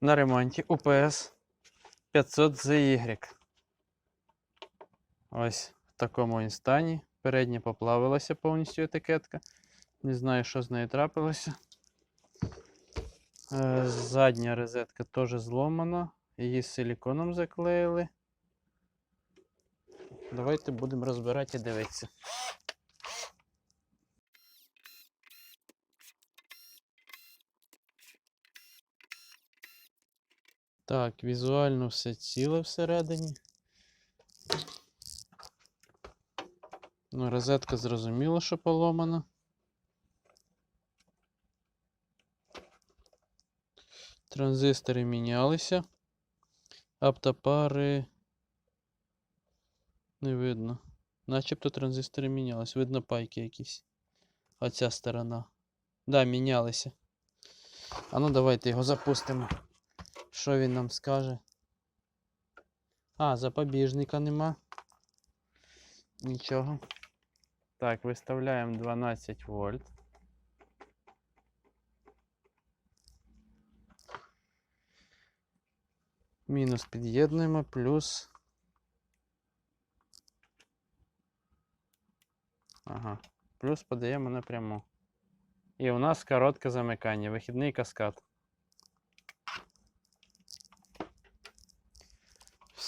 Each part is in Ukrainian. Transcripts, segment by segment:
на ремонті УПС 500 ZY. Ось в такому він стані. Передня поплавилася повністю етикетка. Не знаю, що з нею трапилося. Е, Задня розетка теж зломана. Її силіконом заклеїли. Давайте будемо розбирати і дивитися. Так, візуально все ціле всередині. Ну, розетка зрозуміло, що поломана. Транзистори мінялися. Автопари не видно. Начебто транзистори мінялись. Видно пайки якісь. Оця сторона. Да, мінялися. А ну давайте його запустимо. Що він нам скаже? А, запобіжника нема. Нічого. Так, виставляємо 12 вольт. Мінус під'єднуємо, плюс. Ага. Плюс подаємо напряму. І у нас коротке замикання, вихідний каскад.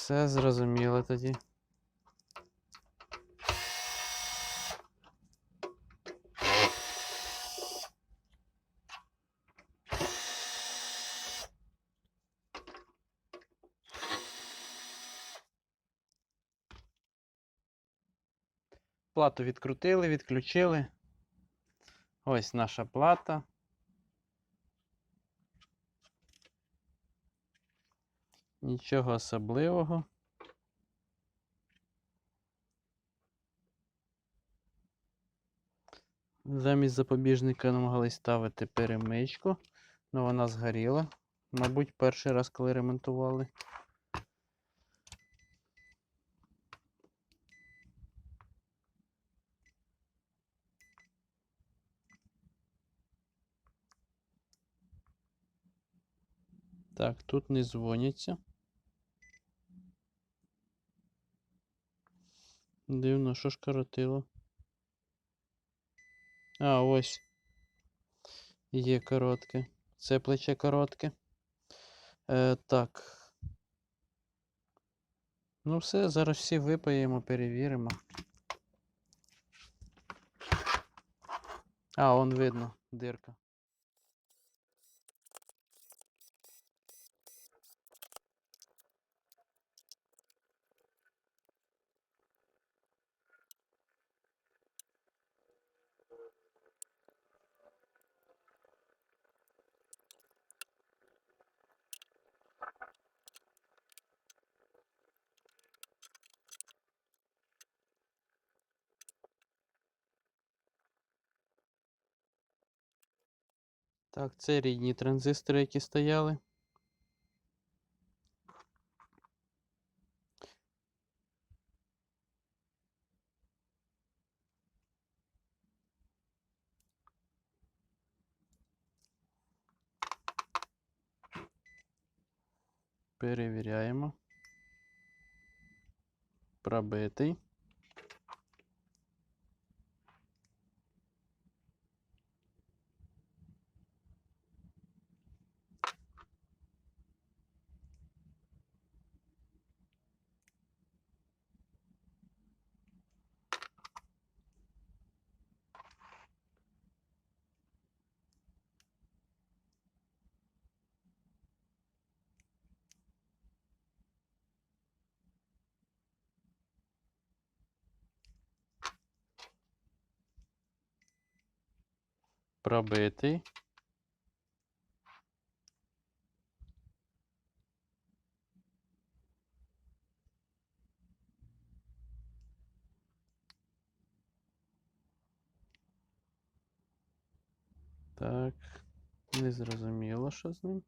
Все зрозуміло тоді. Плату відкрутили, відключили. Ось наша плата. Нічого особливого. Замість запобіжника намагались ставити перемичку, але вона згоріла. Мабуть, перший раз, коли ремонтували. Так, тут не дзвоняться. Дивно, що ж коротило. А, ось. Є коротке. Це плече коротке. Е, так. Ну все, зараз всі випаємо, перевіримо. А, он видно, дирка. Так, це рідні транзистори, які стояли. Перевіряємо. Пробитий. Пробитий. Так, не зрозуміло, що з ним.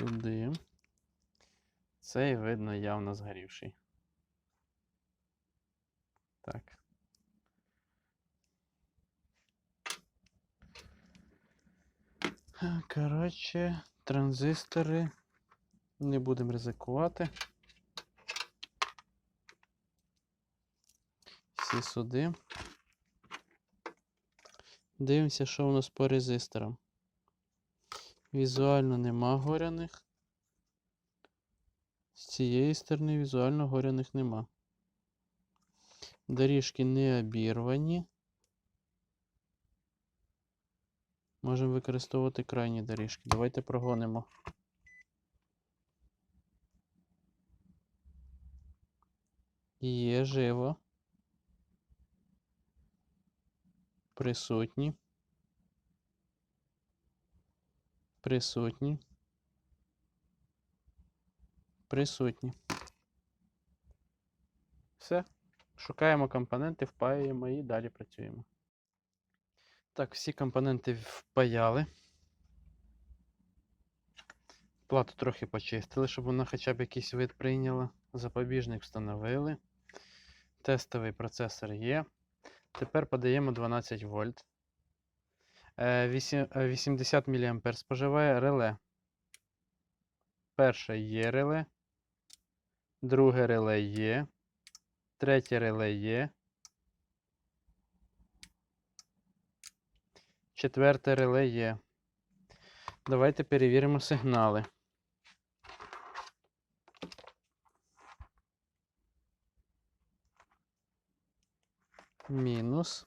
Сюди. Цей видно явно згорівший. Так. Коротше, транзистори. Не будемо ризикувати. Всі сюди. Дивимося, що у нас по резисторам. Візуально нема горяних. З цієї сторони візуально горяних нема. Доріжки не обірвані. Можемо використовувати крайні доріжки. Давайте прогонимо. Є живо. Присутні. Присутні. Присутні. Все. Шукаємо компоненти, впаюємо і далі працюємо. Так, всі компоненти впаяли. Плату трохи почистили, щоб вона хоча б якийсь вид прийняла. Запобіжник встановили. Тестовий процесор є. Тепер подаємо 12 вольт. Е, вісім- е, 80 мА споживає реле. Перше є реле. Друге реле є. Третє реле є. Четверте реле є. Давайте перевіримо сигнали. Мінус.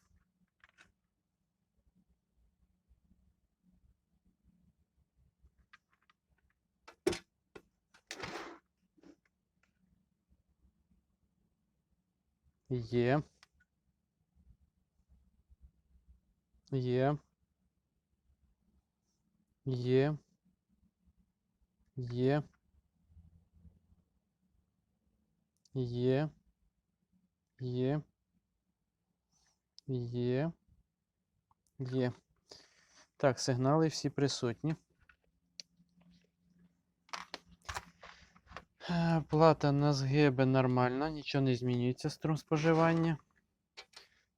Є. Є. Є. Є. Є. Є. Є. Є. Так, сигнали всі присутні. Плата на згиби нормальна, нічого не змінюється струм споживання.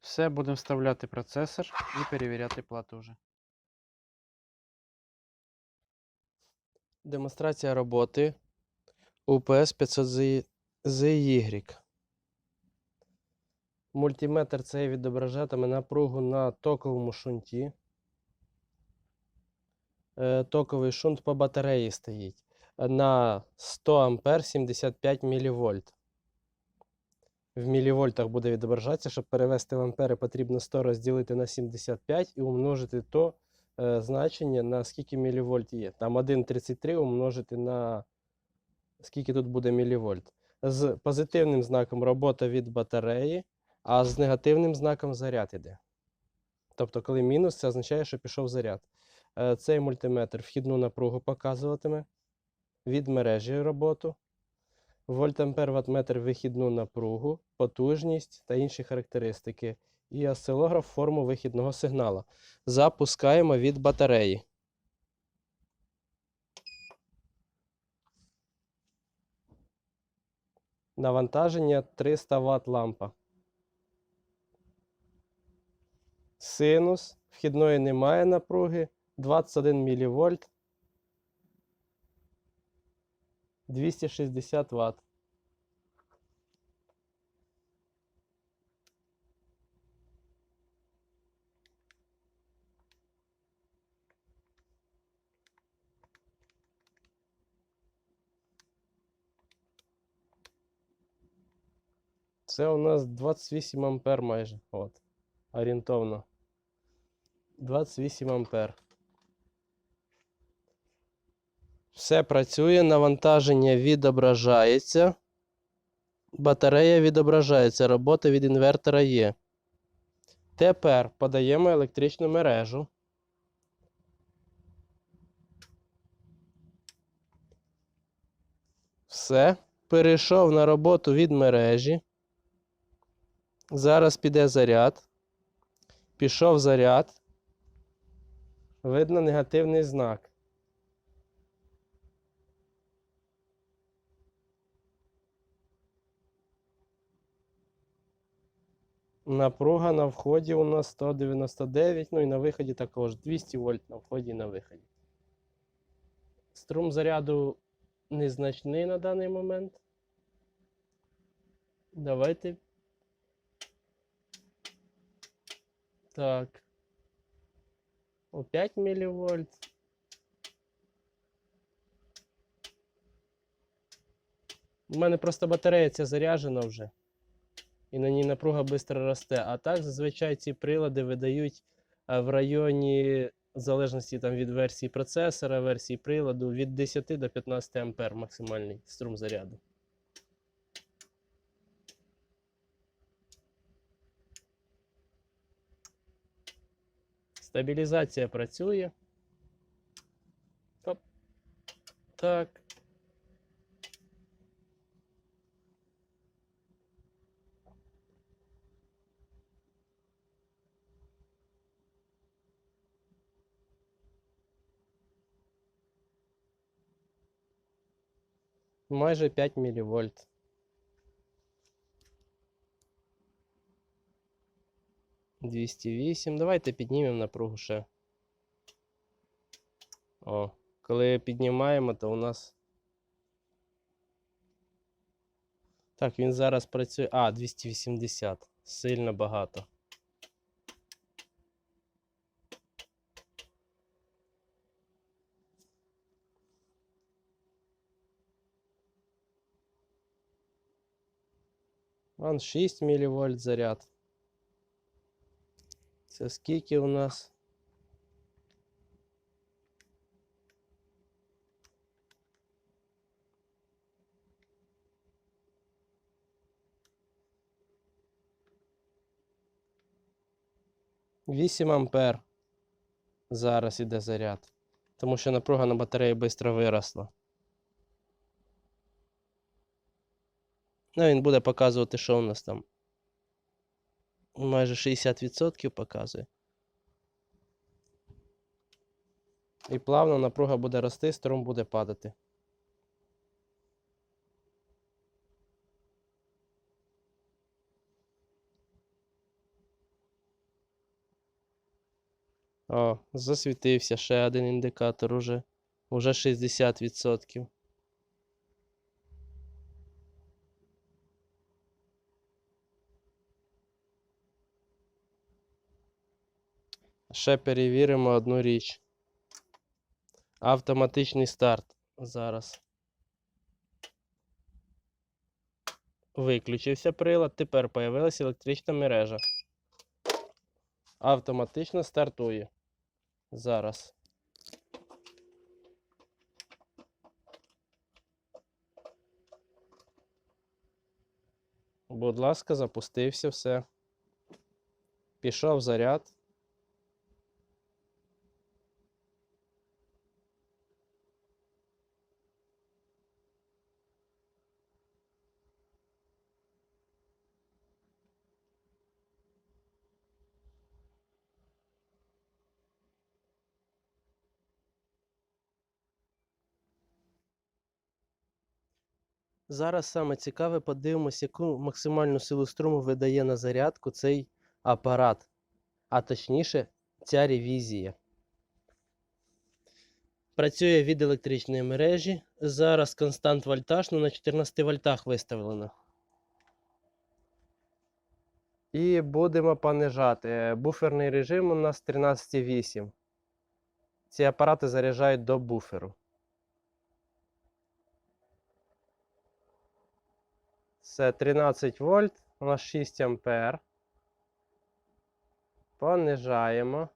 Все, будемо вставляти процесор і перевіряти плату вже. Демонстрація роботи UPS 500 ZY. Мультиметр цей відображатиме напругу на токовому шунті. Е, Токовий шунт по батареї стоїть на 100 ампер 75 мВ. В мілівольтах буде відображатися, щоб перевести в ампери, потрібно 100 розділити на 75 і умножити то е, значення на скільки мілівольт є. Там 1,33 умножити на скільки тут буде мілівольт. З позитивним знаком робота від батареї, а з негативним знаком заряд іде. Тобто, коли мінус, це означає, що пішов заряд. Е, Цей мультиметр вхідну напругу показуватиме від мережі роботу. Вольтампер ваттметр вихідну напругу, потужність та інші характеристики. І осцилограф форму вихідного сигнала. Запускаємо від батареї. Навантаження 300 Вт лампа. Синус. Вхідної немає напруги. 21 мВ. 260 Вт. Це у нас 28 ампер майже. От. Орієнтовно. 28 ампер. Все працює, навантаження відображається. Батарея відображається, робота від інвертора є. Тепер подаємо електричну мережу. Все. Перейшов на роботу від мережі. Зараз піде заряд. Пішов заряд. Видно негативний знак. Напруга на вході у нас 199, ну і на виході також 200 вольт на вході і на виході. Струм заряду незначний на даний момент. Давайте. Так. О 5 мілівольт. У мене просто батарея ця заряджена вже. І на ній напруга швидко росте. А так, зазвичай ці прилади видають в районі, в залежності там, від версії процесора, версії приладу, від 10 до 15 ампер максимальний струм заряду. Стабілізація працює. Оп. Так. Майже 5 мілівольт. Двісті вісім. Давайте піднімемо напругу ще. О, коли піднімаємо, то у нас. Так, він зараз працює. А, 280. Сильно багато. Вон 6 мВ заряд. Це скільки у нас? Вісім ампер зараз іде заряд. Тому що напруга на батареї швидко виросла. Ну, він буде показувати, що у нас там. Майже 60% показує. І плавно напруга буде рости, струм буде падати. О, засвітився ще один індикатор уже. Уже 60%. Ще перевіримо одну річ. Автоматичний старт зараз. Виключився прилад, тепер появилася електрична мережа. Автоматично стартує. Зараз. Будь ласка, запустився все. Пішов заряд. Зараз саме цікаве, подивимось, яку максимальну силу струму видає на зарядку цей апарат, а точніше, ця ревізія. Працює від електричної мережі. Зараз констант вольтаж ну, на 14 вольтах виставлено. І будемо понижати. Буферний режим у нас 13,8. Ці апарати заряджають до буферу. Це 13 вольт, у нас 6 ампер. Понижаємо.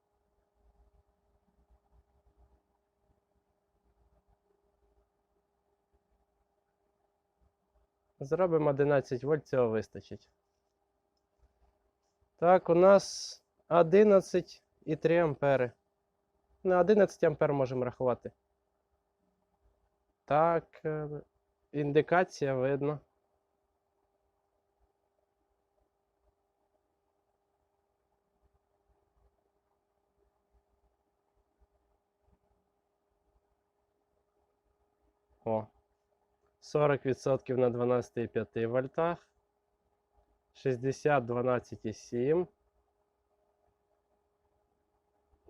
Зробимо 11 вольт, цього вистачить. Так, у нас 11,3 ампери. На 11 ампер можемо рахувати. Так, е, індикація видно. О, 40% на 12,5 вольтах. 60, 12,7.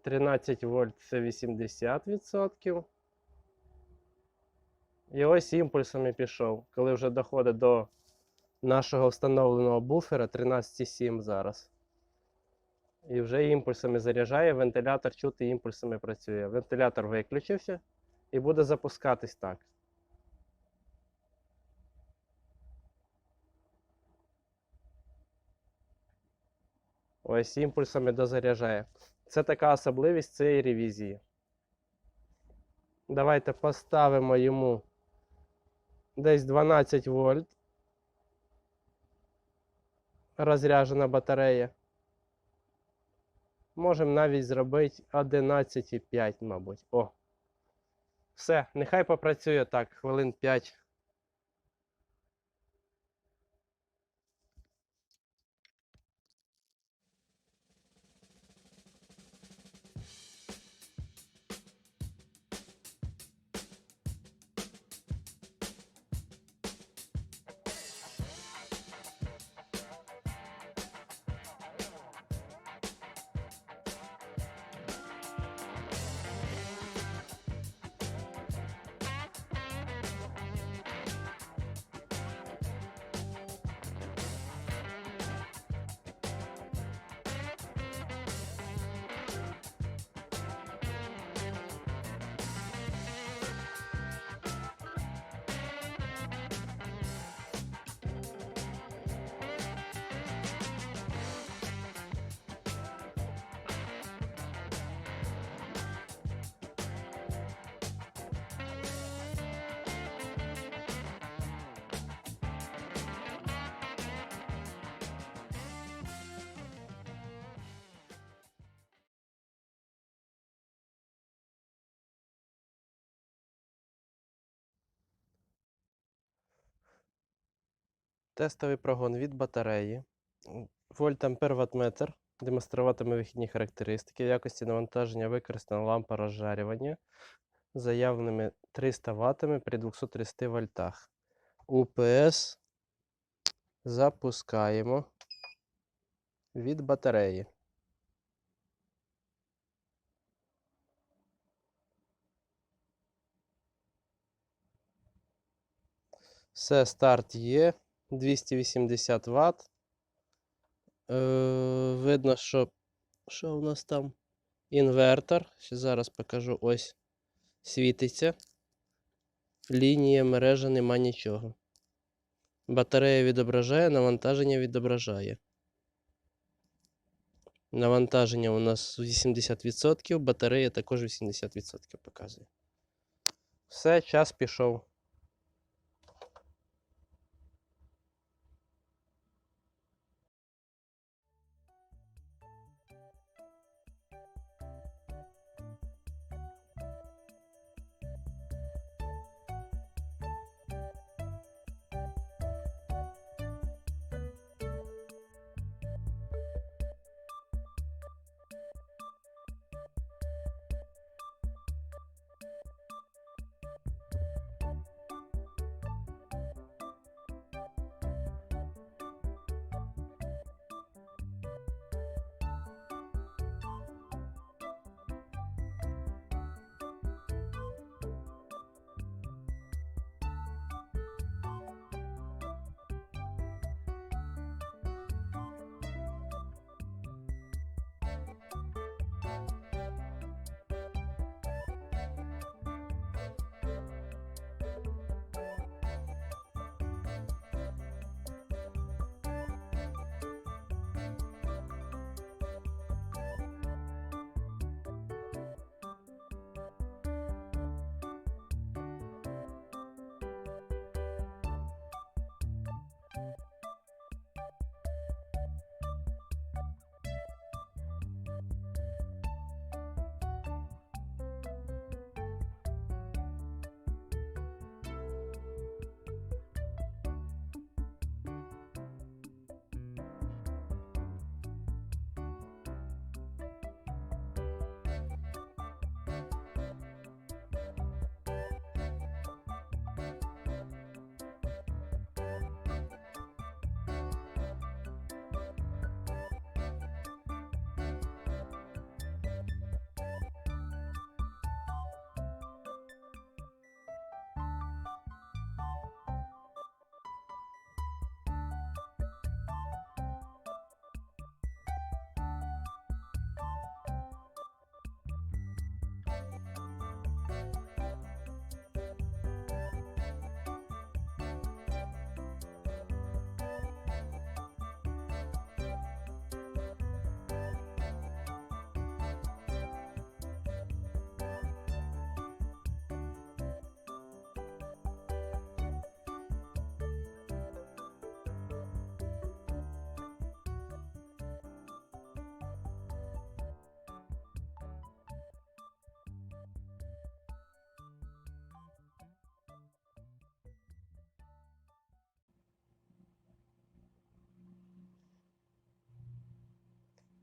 13 вольт це 80%. І ось імпульсами пішов, коли вже доходить до нашого встановленого буфера 13,7 зараз. І вже імпульсами заряджає, вентилятор чути імпульсами працює. Вентилятор виключився і буде запускатись так. Ось імпульсами дозаряджає. Це така особливість цієї ревізії. Давайте поставимо йому десь 12 вольт. Розряджена батарея. Можемо навіть зробити 11,5, мабуть. О. Все, нехай попрацює так, хвилин 5. Тестовий прогон від батареї. М, Вольт-ампер ваттметр демонструватиме вихідні характеристики. Якості навантаження використана лампа розжарювання заявленими 300 Вт при 230 вольтах. УПС запускаємо від батареї. Все, старт є. 280 Вт. Е, видно, що, що у нас там інвертор. Ще зараз покажу. Ось світиться. Лінія мережа нема нічого. Батарея відображає, навантаження відображає. Навантаження у нас 80%, батарея також 80% показує. Все, час пішов. はい。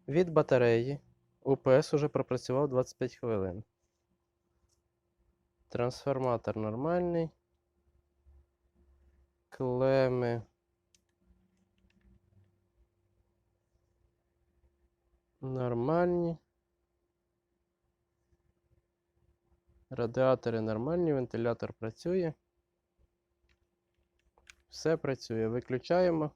Від батареї УПС уже пропрацював 25 хвилин. Трансформатор нормальний. Клеми. Нормальні. Радіатори нормальні, вентилятор працює. Все працює. Виключаємо.